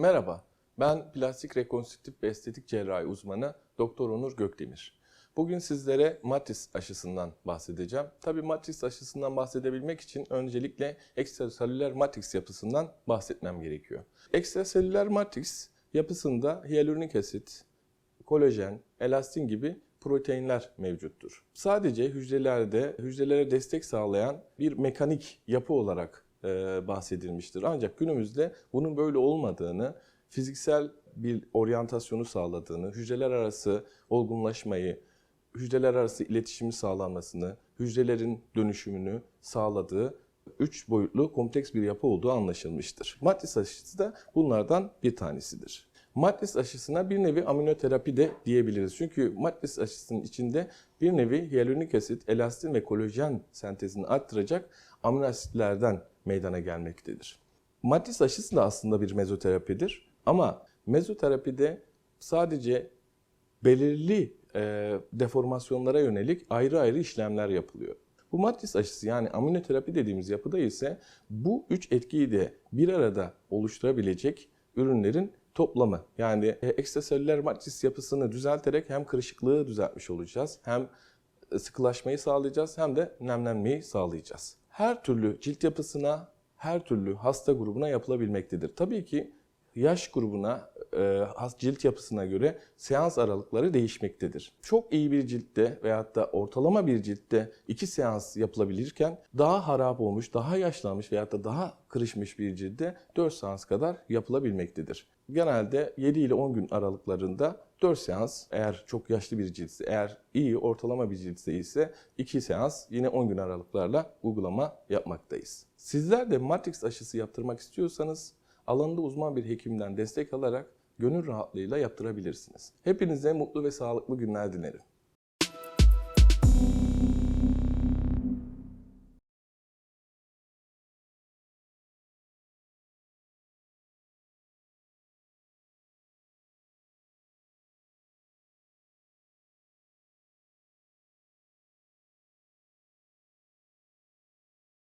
Merhaba, ben plastik rekonstrüktif ve estetik cerrahi uzmanı Doktor Onur Gökdemir. Bugün sizlere matris aşısından bahsedeceğim. Tabii matris aşısından bahsedebilmek için öncelikle ekstraselüler matris yapısından bahsetmem gerekiyor. Ekstraselüler matris yapısında hyaluronik asit, kolajen, elastin gibi proteinler mevcuttur. Sadece hücrelerde hücrelere destek sağlayan bir mekanik yapı olarak bahsedilmiştir. Ancak günümüzde bunun böyle olmadığını, fiziksel bir oryantasyonu sağladığını, hücreler arası olgunlaşmayı, hücreler arası iletişimi sağlanmasını, hücrelerin dönüşümünü sağladığı üç boyutlu kompleks bir yapı olduğu anlaşılmıştır. Matris aşısı da bunlardan bir tanesidir. Matris aşısına bir nevi aminoterapi de diyebiliriz. Çünkü matris aşısının içinde bir nevi hyaluronik asit, elastin ve kolajen sentezini arttıracak amino asitlerden meydana gelmektedir. Matris aşısı da aslında bir mezoterapidir. Ama mezoterapide sadece belirli e, deformasyonlara yönelik ayrı ayrı işlemler yapılıyor. Bu matris aşısı yani aminoterapi dediğimiz yapıda ise bu üç etkiyi de bir arada oluşturabilecek ürünlerin toplamı. Yani e, ekstraselüler matris yapısını düzelterek hem kırışıklığı düzeltmiş olacağız, hem sıkılaşmayı sağlayacağız, hem de nemlenmeyi sağlayacağız. Her türlü cilt yapısına, her türlü hasta grubuna yapılabilmektedir. Tabii ki yaş grubuna, e, cilt yapısına göre seans aralıkları değişmektedir. Çok iyi bir ciltte veyahut da ortalama bir ciltte iki seans yapılabilirken daha harap olmuş, daha yaşlanmış veyahut da daha kırışmış bir ciltte 4 seans kadar yapılabilmektedir. Genelde 7 ile 10 gün aralıklarında 4 seans eğer çok yaşlı bir ciltse, eğer iyi ortalama bir ciltse ise 2 seans yine 10 gün aralıklarla uygulama yapmaktayız. Sizler de Matrix aşısı yaptırmak istiyorsanız alanında uzman bir hekimden destek alarak gönül rahatlığıyla yaptırabilirsiniz. Hepinize mutlu ve sağlıklı günler dilerim.